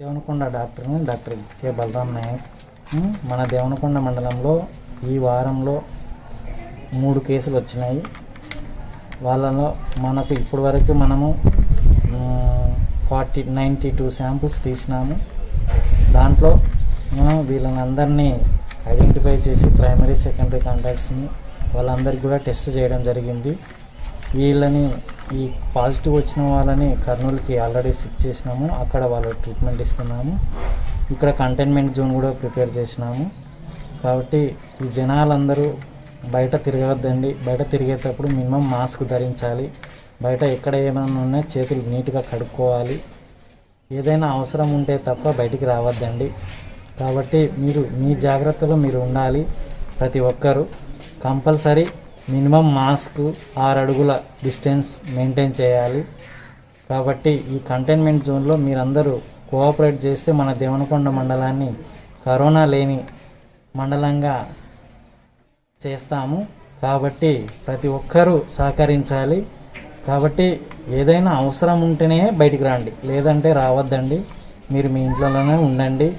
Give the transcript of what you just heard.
దేవనకొండ డాక్టర్ని doctor K. Balaram Nayak. మన దేవనకొండ మండలంలో ఈ వారంలో మూడు కేసులు వచ్చినాయి. వాళ్ళలో మనకు ఇప్పటి వరకు మనము ఫార్టీ నైంటీ టూ శాంపుల్స్ తీసినాము. దాంట్లో మనం వీళ్ళని అందరినీ ఐడెంటిఫై చేసి ప్రైమరీ సెకండరీ కాంటాక్ట్స్ని వాళ్ళందరికీ కూడా టెస్ట్ చేయడం జరిగింది. వీళ్ళని ఈ పాజిటివ్ వచ్చిన వాళ్ళని కర్నూలుకి ఆల్రెడీ షిఫ్ట్ చేసినాము. అక్కడ వాళ్ళ ట్రీట్మెంట్ ఇస్తున్నాము. ఇక్కడ కంటైన్మెంట్ జోన్ కూడా ప్రిపేర్ చేసినాము. కాబట్టి ఈ జనాలందరూ బయట తిరగవద్దండి. బయట తిరిగేటప్పుడు మినిమం మాస్క్ ధరించాలి. బయట ఎక్కడ ఏమైనా ఉన్నా చేతులు నీట్గా కడుక్కోవాలి. ఏదైనా అవసరం ఉంటే తప్ప బయటికి రావద్దండి. కాబట్టి మీరు మీ జాగ్రత్తలో మీరు ఉండాలి. ప్రతి ఒక్కరూ. కంపల్సరీ మినిమం మాస్క్ ఆరు అడుగుల డిస్టెన్స్ మెయింటైన్ చేయాలి. కాబట్టి ఈ కంటైన్మెంట్ జోన్లో మీరందరూ కోఆపరేట్ చేస్తే మన దేవనకొండ మండలాన్ని కరోనా లేని మండలంగా చేస్తాము. కాబట్టి ప్రతి ఒక్కరూ సహకరించాలి. కాబట్టి ఏదైనా అవసరం ఉంటేనే బయటికి రండి. లేదంటే రావద్దండి. మీరు మీ ఇంట్లోనే ఉండండి.